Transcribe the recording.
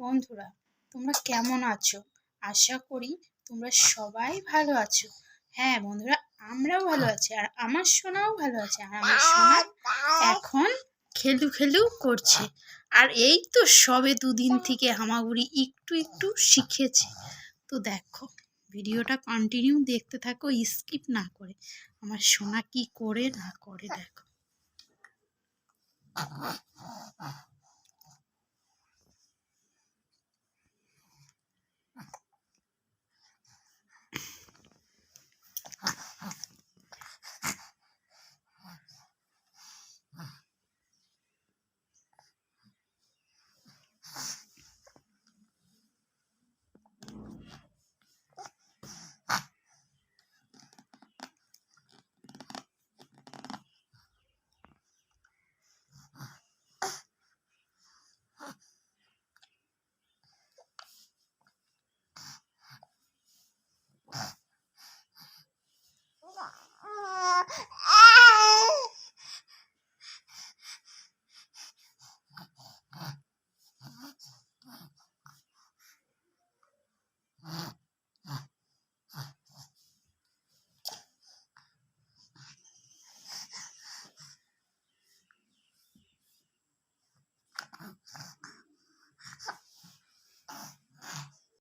বন্ধুরা, তোমরা কেমন আছো? আশা করি তোমরা সবাই ভালো আছো। হ্যাঁ বন্ধুরা, আমরাও ভালো আছি আর আমার সোনাও ভালো আছে আর আমার সোনা এখন খেলু খেলু করছে। আর এই তো সবে দুদিন থেকে হামাগুড়ি একটু একটু শিখেছে। তো দেখো, ভিডিওটা কন্টিনিউ দেখতে থাকো স্কিপ না করে। আমার সোনা কি করে না করে, দেখো। Ah.